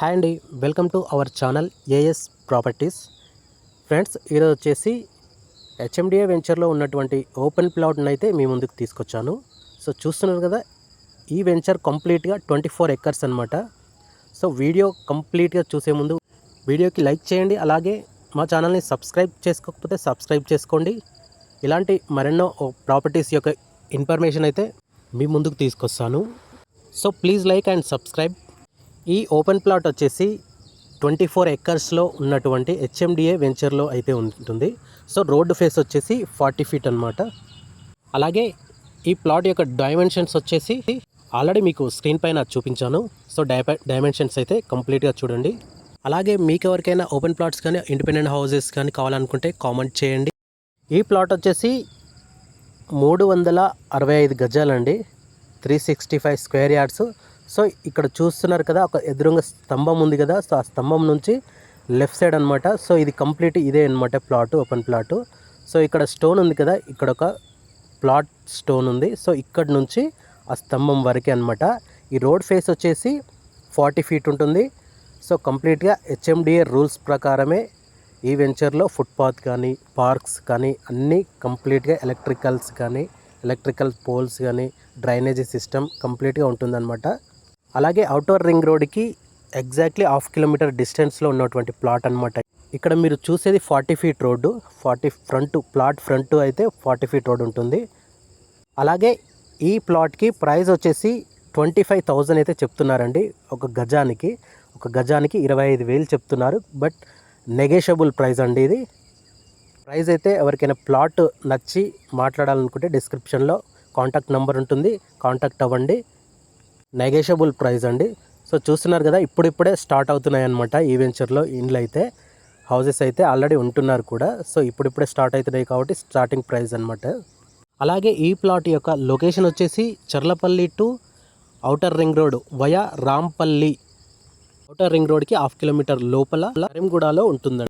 Hi అండి welcome to our channel A S properties friends ఈరోజు వచ్చేసి హెచ్ఎండిఏ వెంచర్లో ఉన్నటువంటి ఓపెన్ ప్లాట్ని అయితే మీ ముందుకు తీసుకొచ్చాను. సో చూస్తున్నారు కదా ఈ వెంచర్ కంప్లీట్గా ట్వంటీ ఫోర్ ఎకర్స్ అనమాట సో వీడియో కంప్లీట్గా చూసే ముందు వీడియోకి లైక్ చేయండి అలాగే మా ఛానల్ని సబ్స్క్రైబ్ చేసుకోకపోతే సబ్స్క్రైబ్ చేసుకోండి. ఇలాంటి మరెన్నో ప్రాపర్టీస్ యొక్క ఇన్ఫర్మేషన్ అయితే మీ ముందుకు తీసుకొస్తాను. So please like and subscribe. ఈ ఓపెన్ ప్లాట్ వచ్చేసి ట్వంటీ ఫోర్ ఎకర్స్లో ఉన్నటువంటి హెచ్ఎండిఏ వెంచర్లో అయితే ఉంటుంది. సో రోడ్డు ఫేస్ వచ్చేసి ఫార్టీ ఫీట్ అనమాట అలాగే ఈ ప్లాట్ యొక్క డైమెన్షన్స్ వచ్చేసి ఆల్రెడీ మీకు స్క్రీన్ పైన చూపించాను. సో డై డైమెన్షన్స్ అయితే కంప్లీట్గా చూడండి. అలాగే మీకు ఎవరికైనా ఓపెన్ ప్లాట్స్ కానీ ఇండిపెండెంట్ హౌసెస్ కానీ కావాలనుకుంటే కామెంట్ చేయండి. ఈ ప్లాట్ వచ్చేసి మూడు వందల అరవై ఐదు గజాలండి. Three sixty five square yards. So ఇక్కడ చూస్తున్నారు కదా ఒక ఎదురుగా స్తంభం ఉంది కదా సో ఆ స్తంభం నుంచి లెఫ్ట్ సైడ్ అనమాట సో ఇది కంప్లీట్ ఇదే అనమాట ప్లాట్ ఓపెన్ ప్లాట్. సో ఇక్కడ స్టోన్ ఉంది కదా ఇక్కడ ఒక ప్లాట్ స్టోన్ ఉంది. సో ఇక్కడ నుంచి ఆ స్తంభం వరకే అనమాట ఈ రోడ్ ఫేస్ వచ్చేసి ఫార్టీ ఫీట్ ఉంటుంది. సో కంప్లీట్గా హెచ్ఎండిఏ రూల్స్ ప్రకారమే ఈ వెంచర్లో ఫుట్పాత్ కానీ పార్క్స్ కానీ అన్నీ కంప్లీట్గా ఎలక్ట్రికల్స్ కానీ ఎలక్ట్రికల్ పోల్స్ కానీ డ్రైనేజీ సిస్టమ్ కంప్లీట్గా ఉంటుందన్నమాట. అలాగే అవుటర్ రింగ్ రోడ్కి ఎగ్జాక్ట్లీ హాఫ్ కిలోమీటర్ డిస్టెన్స్లో ఉన్నటువంటి ప్లాట్ అనమాట ఇక్కడ మీరు చూసేది forty feet road forty front plot front అయితే ఫార్టీ ఫీట్ రోడ్ ఉంటుంది. అలాగే ఈ ప్లాట్కి ప్రైస్ వచ్చేసి ట్వంటీ ఫైవ్ థౌజండ్ అయితే చెప్తున్నారండి ఒక గజానికి. ఒక గజానికి ఇరవై ఐదు వేలు చెప్తున్నారు బట్ నెగేషబుల్ ప్రైస్ అండి ఇది. ప్రైస్ అయితే ఎవరికైనా ప్లాట్ నచ్చి మాట్లాడాలనుకుంటే డిస్క్రిప్షన్లో కాంటాక్ట్ నెంబర్ ఉంటుంది కాంటాక్ట్ అవ్వండి. నెగేషబుల్ ప్రైస్ అండి. సో చూస్తున్నారు కదా ఇప్పుడిప్పుడే స్టార్ట్ అవుతున్నాయి అనమాట ఈ వెంచర్లో ఇండ్లు అయితే హౌసెస్ అయితే ఆల్రెడీ ఉంటున్నారు కూడా. సో ఇప్పుడిప్పుడే స్టార్ట్ అవుతున్నాయి కాబట్టి స్టార్టింగ్ ప్రైస్ అనమాట అలాగే ఈ ప్లాట్ యొక్క లొకేషన్ వచ్చేసి Charlapalli to outer ring road via Rampalli. Outer ring రోడ్కి హాఫ్ కిలోమీటర్ లోపల కరీంగూడలో ఉంటుందండి.